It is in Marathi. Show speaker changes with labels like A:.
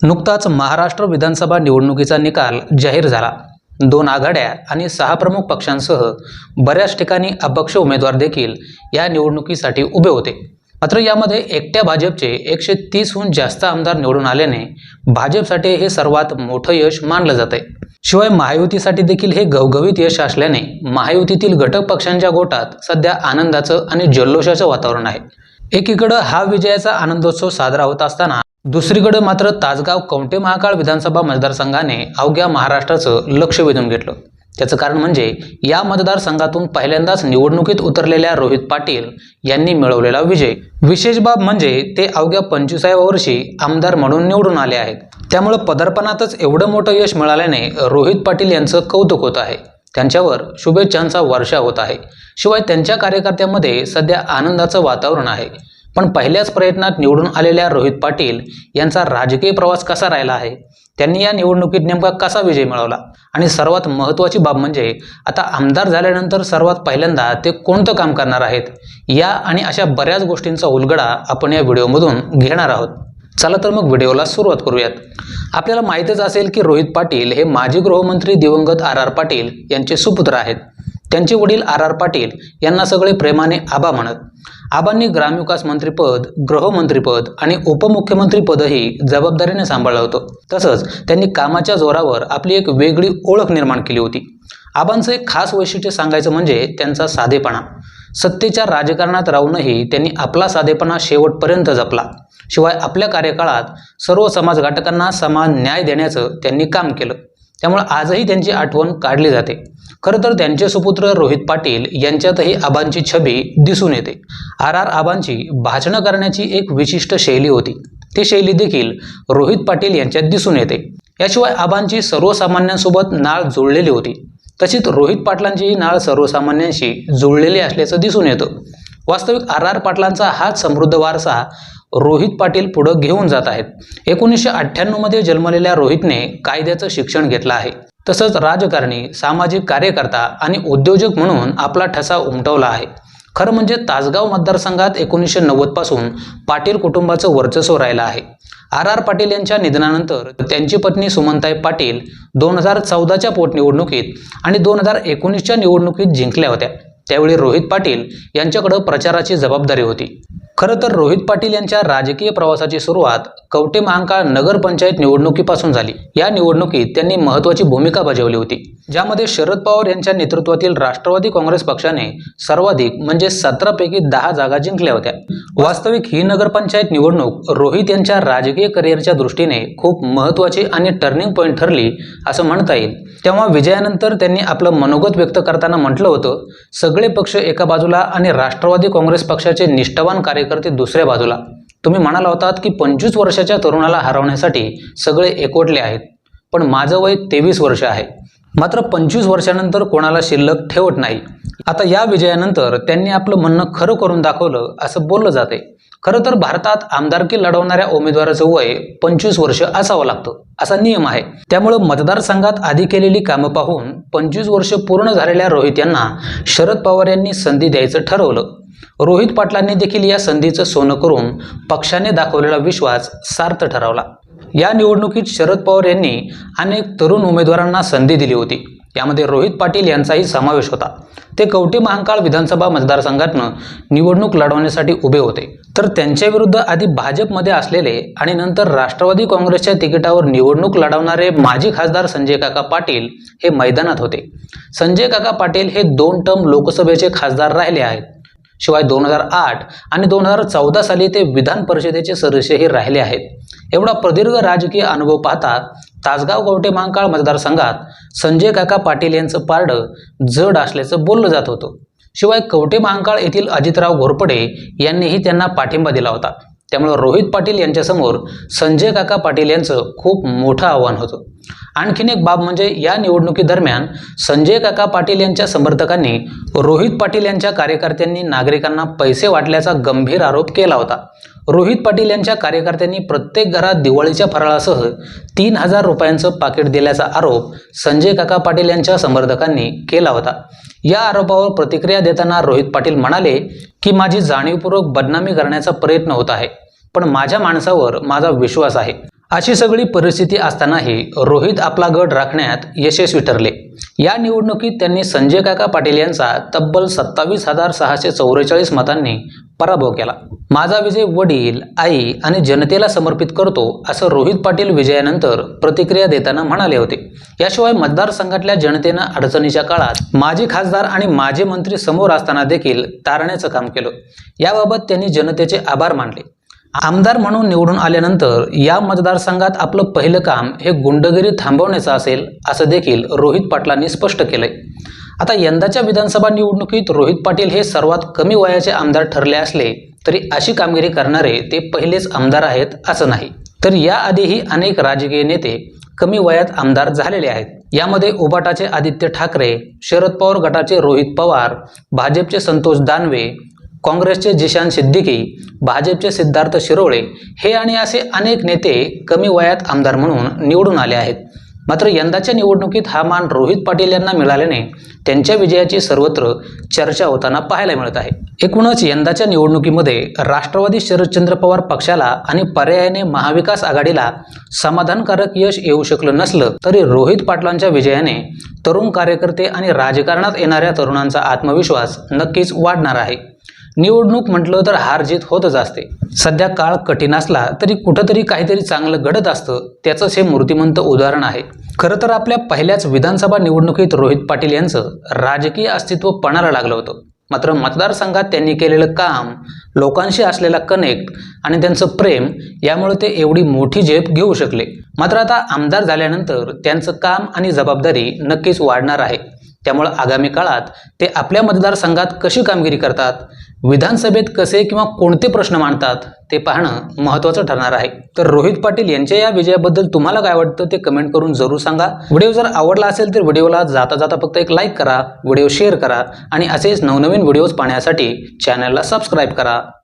A: नुकताच महाराष्ट्र विधानसभा निवडणुकीचा निकाल जाहीर झाला. दोन आघाड्या आणि सहा प्रमुख पक्षांसह बऱ्याच ठिकाणी अपक्ष उमेदवार देखील या निवडणुकीसाठी उभे होते. मात्र यामध्ये एकट्या भाजपचे एकशे तीसहून जास्त आमदार निवडून आल्याने भाजपसाठी हे सर्वात मोठं यश मानलं जात आहे शिवाय महायुतीसाठी देखील हे घवघवीत यश असल्याने महायुतीतील घटक पक्षांच्या गोटात सध्या आनंदाचं आणि जल्लोषाचं वातावरण आहे. एकीकडं हा विजयाचा आनंदोत्सव साजरा होत असताना दुसरीकडे मात्र तासगाव कवटे महाकाळ विधानसभा मतदारसंघाने अवघ्या महाराष्ट्राचं लक्ष वेधून घेतलं. त्याचं कारण म्हणजे या मतदारसंघातून पहिल्यांदाच निवडणुकीत उतरलेल्या रोहित पाटील यांनी मिळवलेला विजय. विशेष बाब म्हणजे ते अवघ्या पंचवीसाव्या वर्षी आमदार म्हणून निवडून आले आहेत. त्यामुळं पदार्पणातच एवढं मोठं यश मिळाल्याने रोहित पाटील यांचं कौतुक होत आहे. त्यांच्यावर शुभेच्छांचा वर्षा होत आहे. शिवाय त्यांच्या कार्यकर्त्यांमध्ये सध्या आनंदाचं वातावरण आहे. पण पहिल्याच प्रयत्नात निवडून आलेल्या रोहित पाटील यांचा राजकीय प्रवास कसा राहिला आहे? त्यांनी या निवडणुकीत नेमका कसा विजय मिळवला? आणि सर्वात महत्त्वाची बाब म्हणजे आता आमदार झाल्यानंतर सर्वात पहिल्यांदा ते कोणतं काम करणार आहेत? या आणि अशा बऱ्याच गोष्टींचा उलगडा आपण या व्हिडिओमधून घेणार आहोत. चला तर मग व्हिडिओला सुरुवात करूयात. आपल्याला माहीतच असेल की रोहित पाटील हे माजी गृहमंत्री दिवंगत आर आर पाटील यांचे सुपुत्र आहेत. त्यांचे वडील आर आर पाटील यांना सगळे प्रेमाने आबा म्हणत. आबांनी ग्रामविकास मंत्रीपद गृहमंत्रीपद आणि उपमुख्यमंत्रीपदही जबाबदारीने सांभाळलं होतं. तसंच त्यांनी कामाच्या जोरावर आपली एक वेगळी ओळख निर्माण केली होती. आबांचं एक खास वैशिष्ट्य सांगायचं म्हणजे त्यांचा साधेपणा. सत्तेच्या राजकारणात राहूनही त्यांनी आपला साधेपणा शेवटपर्यंत जपला. शिवाय आपल्या कार्यकाळात सर्व समाजघटकांना समान न्याय देण्याचं त्यांनी काम केलं. त्यामुळे आजही त्यांची आठवण काढली जाते. खरं तर त्यांचे सुपुत्र रोहित पाटील यांच्यातही आबांची छबी दिसून येते. आर आर आबांची भाषणं करण्याची एक विशिष्ट शैली होती. ती शैली देखील रोहित पाटील यांच्यात दिसून येते. याशिवाय आबांची सर्वसामान्यांसोबत नाळ जुळलेली होती. तशीच रोहित पाटलांचीही नाळ सर्वसामान्यांशी जुळलेली असल्याचं दिसून येतं. वास्तविक आर आर पाटलांचा हाच समृद्ध वारसा रोहित पाटील पुढं घेऊन जात आहेत. एकोणीसशे अठ्ठ्याण्णवमध्ये जन्मलेल्या रोहितने कायद्याचं शिक्षण घेतलं आहे. तसंच राजकारणी सामाजिक कार्यकर्ता आणि उद्योजक म्हणून आपला ठसा उमटवला आहे. खरं म्हणजे तासगाव मतदारसंघात एकोणीसशे नव्वदपासून पाटील कुटुंबाचं वर्चस्व राहिलं आहे. आर आर पाटील यांच्या निधनानंतर त्यांची पत्नी सुमनताई पाटील दोन हजार चौदाच्या पोटनिवडणुकीत आणि दोन हजार एकोणीसच्या निवडणुकीत जिंकल्या होत्या. त्यावेळी रोहित पाटील यांच्याकडं प्रचाराची जबाबदारी होती. खरं तर रोहित पाटील यांच्या राजकीय प्रवासाची सुरुवात कवटे महांकाळ नगरपंचायत निवडणुकीपासून झाली. या निवडणुकीत त्यांनी महत्त्वाची भूमिका बजावली होती. ज्यामध्ये शरद पवार यांच्या नेतृत्वातील राष्ट्रवादी काँग्रेस पक्षाने सर्वाधिक म्हणजे सतरापैकी दहा जागा जिंकल्या होत्या. वास्तविक ही नगरपंचायत निवडणूक रोहित यांच्या राजकीय करिअरच्या दृष्टीने खूप महत्त्वाची आणि टर्निंग पॉईंट ठरली असं म्हणता येईल. तेव्हा विजयानंतर त्यांनी आपलं मनोगत व्यक्त करताना म्हटलं होतं सगळे पक्ष एका बाजूला आणि राष्ट्रवादी काँग्रेस पक्षाचे निष्ठावान कार्यकर्ते दुसऱ्या बाजूला तुम्ही म्हणाला होतात की पंचवीस वर्षाच्या तरुणाला हरवण्यासाठी सगळे एकवटले आहेत पण माझं वय तेवीस वर्ष आहे. मात्र पंचवीस वर्षानंतर कोणाला शिल्लक ठेवत नाही. आता या विजयानंतर त्यांनी आपलं म्हणणं खरं करून दाखवलं असं बोललं जाते. खरं तर भारतात आमदारकी लढवणाऱ्या उमेदवाराचं वय पंचवीस वर्ष असावं लागतं असा नियम आहे. त्यामुळं मतदारसंघात आधी केलेली कामं पाहून पंचवीस वर्ष पूर्ण झालेल्या रोहित यांना शरद पवार यांनी संधी द्यायचं ठरवलं. रोहित पाटलांनी देखील या संधीचं सोनं करून पक्षाने दाखवलेला विश्वास सार्थ ठरवला. या निवडणुकीत शरद पवार यांनी अनेक तरुण उमेदवारांना संधी दिली होती. यामध्ये रोहित पाटील यांचाही समावेश होता. ते कवटे महांकाळ विधानसभा मतदारसंघातनं निवडणूक लढवण्यासाठी उभे होते. तर त्यांच्या विरुद्ध आधी भाजपमध्ये असलेले आणि नंतर राष्ट्रवादी काँग्रेसच्या तिकिटावर निवडणूक लढवणारे माजी खासदार संजय काका पाटील हे मैदानात होते. संजय काका पाटील हे दोन टर्म लोकसभेचे खासदार राहिले आहेत. शिवाय दोन हजार आठ आणि दोन हजार चौदा साली ते विधान परिषदेचे सदस्यही राहिले आहेत. एवढा प्रदीर्घ राजकीय अनुभव पाहता तासगाव कवटे महांकाळ मतदारसंघात संजय काका पाटील यांचं पारडं जड असल्याचं बोललं जात होतं. शिवाय कवटे महांकाळ येथील अजितराव घोरपडे यांनीही त्यांना पाठिंबा दिला होता. त्यामुळे रोहित पाटील यांच्यासमोर संजय काका पाटील यांचं खूप मोठं आव्हान होतं. आणखीन एक बाब म्हणजे या निवडणुकीदरम्यान संजय काका पाटील यांच्या समर्थकांनी रोहित पाटील यांच्या कार्यकर्त्यांनी नागरिकांना पैसे वाटल्याचा गंभीर आरोप केला होता. रोहित पाटील यांच्या कार्यकर्त्यांनी प्रत्येक घरात दिवाळीच्या फराळासह तीन हजार रुपयांचं पाकिट दिल्याचा आरोप संजय काका पाटील यांच्या समर्थकांनी केला होता. या आरोपावर प्रतिक्रिया देताना रोहित पाटील म्हणाले की माझी जाणीवपूर्वक बदनामी करण्याचा प्रयत्न होत आहे. पण माझ्या माणसावर माझा विश्वास आहे. अशी सगळी परिस्थिती असतानाही रोहित आपला गड राखण्यात यशस्वी ठरले. या निवडणुकीत त्यांनी संजय काका पाटील यांचा तब्बल सत्तावीस हजार सहाशे चौवेचाळीस मतांनी पराभव केला. माझा विजय वडील आई आणि जनतेला समर्पित करतो असं रोहित पाटील विजयानंतर प्रतिक्रिया देताना म्हणाले होते. याशिवाय मतदारसंघातल्या जनतेनं अडचणीच्या काळात माजी खासदार आणि माजी मंत्री समोर असताना देखील तारण्याचं काम केलं. याबाबत त्यांनी जनतेचे आभार मानले. आमदार म्हणून निवडून आल्यानंतर या मतदारसंघात आपलं पहिलं काम हे गुंडगिरी थांबवण्याचं असेल असं देखील रोहित पाटलांनी स्पष्ट केलंय. आता यंदाच्या विधानसभा निवडणुकीत रोहित पाटील हे सर्वात कमी वयाचे आमदार ठरले असले तरी अशी कामगिरी करणारे ते पहिलेच आमदार आहेत असं नाही. तर याआधीही अनेक राजकीय नेते कमी वयात आमदार झालेले आहेत. यामध्ये उबाटाचे आदित्य ठाकरे शरद पवार गटाचे रोहित पवार भाजपचे संतोष दानवे काँग्रेसचे जिशान सिद्दीकी भाजपचे सिद्धार्थ शिरोळे हे आणि असे अनेक नेते कमी वयात आमदार म्हणून निवडून आले आहेत. मात्र यंदाच्या निवडणुकीत हा मान रोहित पाटील यांना मिळाल्याने त्यांच्या विजयाची सर्वत्र चर्चा होताना पाहायला मिळत आहे. एकूणच यंदाच्या निवडणुकीमध्ये राष्ट्रवादी शरदचंद्र पवार पक्षाला आणि पर्यायाने महाविकास आघाडीला समाधानकारक यश येऊ शकलं नसलं तरी रोहित पाटलांच्या विजयाने तरुण कार्यकर्ते आणि राजकारणात येणाऱ्या तरुणांचा आत्मविश्वास नक्कीच वाढणार आहे. निवडणूक म्हटलं तर हार जीत होतच असते. सध्या काळ कठीण असला तरी कुठंतरी काहीतरी चांगलं घडत असतं त्याचंच हे मूर्तिमंत उदाहरण आहे. खरं तर आपल्या पहिल्याच विधानसभा निवडणुकीत रोहित पाटील यांचं राजकीय अस्तित्व पणाला लागलं होतं. मात्र मतदारसंघात त्यांनी केलेलं काम लोकांशी असलेला कनेक्ट आणि त्यांचं प्रेम यामुळे ते एवढी मोठी झेप घेऊ शकले. मात्र आता आमदार झाल्यानंतर त्यांचं काम आणि जबाबदारी नक्कीच वाढणार आहे. त्यामुळे आगामी काळात ते आपल्या मतदारसंघात कशी कामगिरी करतात विधानसभेत कसे किंवा कोणते प्रश्न मांडतात ते पाहणं महत्त्वाचं ठरणार आहे. तर रोहित पाटील यांच्या या विजयाबद्दल तुम्हाला काय वाटतं ते कमेंट करून जरूर सांगा. व्हिडिओ जर आवडला असेल तर व्हिडिओला जाता जाता फक्त एक लाईक करा व्हिडिओ शेअर करा आणि असेच नवनवीन व्हिडिओज पाहण्यासाठी चॅनलला सबस्क्राईब करा.